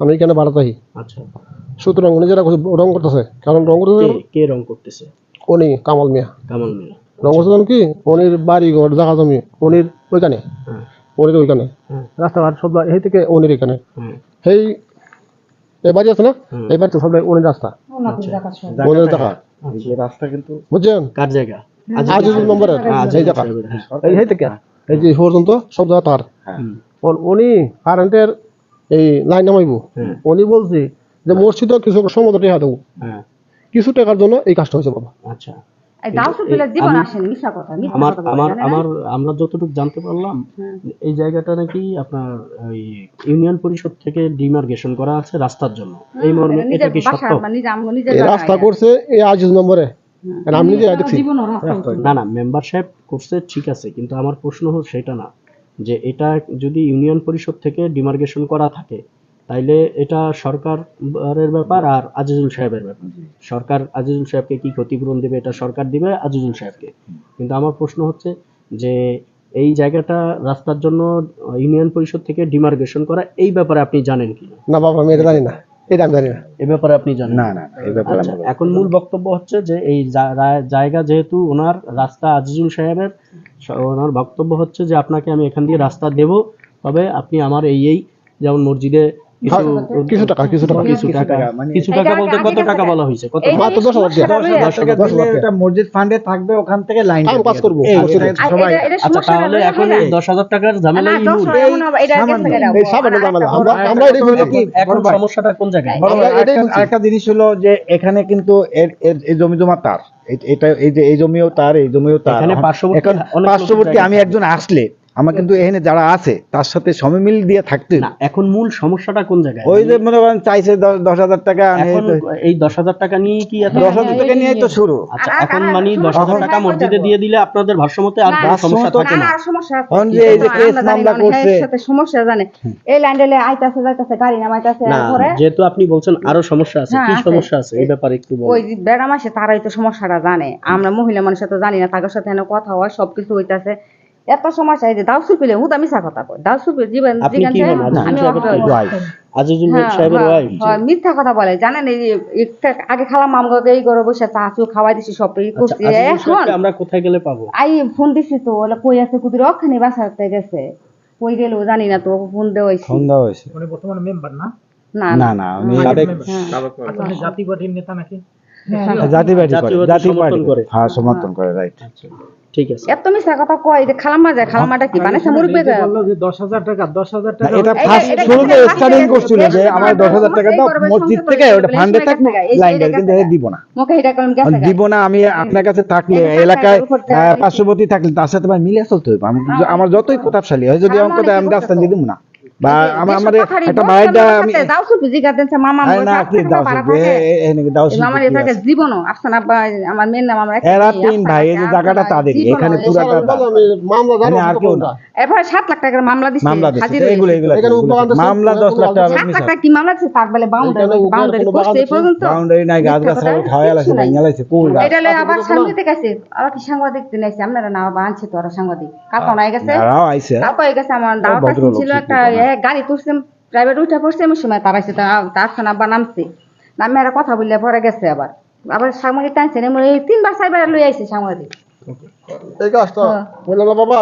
আমি এখানে বাড়াতে আহি আচ্ছা। সুতরাং উনি যারা রং করতেছে। কারণ রং করতেছে কে রং করতেছে? উনি কামাল মিয়া। কামাল মিয়া। রং করতেছেন কি? উনির বাড়ি ঘর জায়গা জমি উনির ওইখানে। হ্যাঁ। উনির ওইখানে। হ্যাঁ। রাস্তাঘাট সব এই থেকে উনির এখানে। হ্যাঁ। সেই এই বাড়ি আছে না। এই বাড়িতে সব উনির রাস্তা। আচ্ছা। উনির জায়গা। রাস্তা কিন্তু বুঝছেন? কার জায়গা? আজিজুল নম্বরের। এই জায়গা। হ্যাঁ এই এই থেকে। এই যে পর্যন্ত সব জায়গা তার। উনি কারেন্টের এই লাইন নামাইব। হুম, উনি বলছে যে মসজিদও কিছু সময় টাকা দেবো। হ্যাঁ। কিছু টাকার জন্য এই কাজটা হয়েছে বাবা। আচ্ছা। এই দাউসুর পিলার জীবন আমি- আসেন মিশা কথা মিথ্যা আমার কথা বলে, আমার জানেন? না? আমার আমরা যতটুকু জানতে পারলাম এই জায়গাটা নাকি আপনার ইউনিয়ন পরিষদ থেকে ডিমার্গেশন করা আছে রাস্তার জন্য। এই মর্মে এটা কি সত্য? মানে জায়গায় রাস্তা করছে এই আজিজ নম্বরে। আমি নিজে দেখছি। না না মেম্বার সাহেব করছে ঠিক আছে কিন্তু আমার প্রশ্ন হল সেটা না। যে এটা যদি ইউনিয়ন পরিষদ থেকে ডিমার্গেশন করা থাকে তাইলে এটা সরকারের ব্যাপার আর আজিজুল সাহেবের ব্যাপার। সরকার আজিজুল সাহেবকে কি ক্ষতিপূরণ দেবে এটা সরকার দিবে আজিজুল সাহেবকে। কিন্তু আমার প্রশ্ন হচ্ছে যে এই জায়গাটা রাস্তার জন্য ইউনিয়ন পরিষদ থেকে ডিমার্গেশন করা এই ব্যাপারে আপনি জানেন কি না বাবা আমি এটা জানি না। এটা আমি জানি না এ ব্যাপারে আপনি জানেন? না না এই ব্যাপারে আচ্ছা, এখন মূল বক্তব্য হচ্ছে যে এই জায়গা যেহেতু ওনার রাস্তা আজিজুল সাহেবের ওনার বক্তব্য হচ্ছে যে আপনাকে আমি এখান দিয়ে রাস্তা দেব তবে আপনি আমার এই এই যেমন মসজিদে কিছু হ্যাঁ, টাকা কিছু টাকা কিছু টাকা মানে- কিছু টাকা বলতে কত টাকা বলা হয়েছে? কত মাত্র দশ হাজার মসজিদ ফান্ডে থাকবে ওখান থেকে লাইন পাস করব আচ্ছা তাহলে এখন। দশ হাজার টাকার ঝামেলা। একটা এখন-। সমস্যাটা কোন জায়গায়? বলছি। আরেকটা জিনিস হলো যে এখানে কিন্তু এই জমি জমা তার এটা এই যে এই জমিও তার এই জমিও তার। এখানে পার্শ্ববর্তী আমি একজন আসলে আমার কিন্তু এখানে যারা আছে তার সাথে সমিমিল দিয়ে থাকতে না এখন মূল সমস্যাটা কোন জায়গায়? ওই যে মনে করেন চাইছে দশ- হাজার টাকা এই দশ হাজার টাকা নিয়ে কি দশ হাজার টাকা নিয়েই তো শুরু। আচ্ছা এখন মানে দশ হাজার টাকা মসজিদে দিয়ে দিলে আপনাদের ভাষ্যমতে আর সমস্যা থাকে না। এখন যে এই যে কেস মামলা হ্যাঁ, করছে সমস্যা জানে। এই আইতাছে যাইতাছে গাড়ি নামাইতাছে ঘরে যেহেতু আপনি বলছেন আরও সমস্যা আছে হ্যাঁ, কি সমস্যা আছে? এই ব্যাপারে একটু বলুন। ওই বেড়া মাসে তারাই তো সমস্যাটা জানে। আমরা মহিলা মানুষের তো জানি না তাদের সাথে কথা হয় সবকিছু হইতাছে। এত সমস্যা এই যে দাউসুল পিলে হুদা মিশা কথা কয়। দাউসুল পিলে জীবন আপনি জীবন আমি। আজিজুল হ্যাঁ, সাহেবের ওয়াইফ হ্যাঁ, মিথ্যা কথা বলে। জানেন এই একটা আগে খালাম আমগো এই করে বসে চা চু খাওয়াই দিছি সব এই করছি। এখন আমরা কোথায় গেলে পাবো? আই ফোন দিছি তো ওলা কই আছে কুদির? ওখানে বাসাতে গেছে। কই গেল জানি না তো ফোন দেওয়াইছি ফোন দেওয়া হয়েছে। উনি বর্তমানে মেম্বার না? না না। না আমি সাবেক হ্যাঁ। আচ্ছা উনি জাতীয় নেতা নাকি? জাতি পার্টি করে জাতি পার্টি করে। হ্যাঁ সমর্থন করে রাইট ঠিক আছে। এত মিথ্যা কথা কয় যে খালাম্মা যায় খালাম্মাটা কি বানাইছে মুরব্বী এই বলল যে দশ হাজার টাকা দশ হাজার টাকা এটা এটা- ফার্স্ট শুরুতে স্টার্টিং করছিল যে আমার এটা- দশ হাজার টাকা দাও এটা- এটা- মসজিদ থেকে ওটা ফান্ডে এটা- থাকবে এটা- এটা- লাইন এটা- কিন্তু এটা- এটা দিব না। মুখে এটা করলাম গেছে দিব না আমি আপনার কাছে থাকলে এলাকায় আহ, পার্শ্ববর্তী থাকলে তার সাথে মিলে চলতে হবে আমার যতই প্রতাপশালী হয় যদি আমার কথা আমি রাস্তা দিয়ে দিব না। বা আমার যেসব আমার কথারই একটা বাইরটা আমি দাও সুপি জিগা মামা আরে মোর না কাছে কি দাও ভাড়া শুনবে, থাকে। এ- এ- এ- দাও এই শুনবে এটাকে আছে? আফসান আব্বা আমার মেয়ের নাম আমরা এরা তিন ভাই, এই জায়গাটা তাদের, এখানে পুরাটা মামলা জানো আর কেউ না। এরপরে সাত লাখ টাকার মামলা দিচ্ছে হাজির এগুলো এগুলো এখানে এগুলো। উপবাগান দিচ্ছে, মামলা দশ লাখ টাকা সাত লাখ টাকা কি মামলা দিচ্ছে তার বেলে বাউন্ডারি বাউন্ডারি কোনো এই পর্যন্ত। বাউন্ডারি নাই গাছ গাছ মিথ্যা খাওয়া লাগছে কিচ্ছু নাই। কোন গাছ এটা লয়ে আবার সাংবাদিক আছে আবার কি সাংবাদিক দিন আছে আপনারা না আবার তো আরও সাংবাদিক। নাই গেছে আইছে হয়ে আমার দাওয়াত ছিল একটা গাড়ি তুলছে প্রাইভেট উঠে পড়ছে এমন সময় তার আছে তার সঙ্গে আবার নামছে। নামে আর কথা বললে পরে গেছে আবার। আবার সাংবাদিক টানছে তিনবার চারবার লই আইছে সাংবাদিক। এই কাজটা বাবা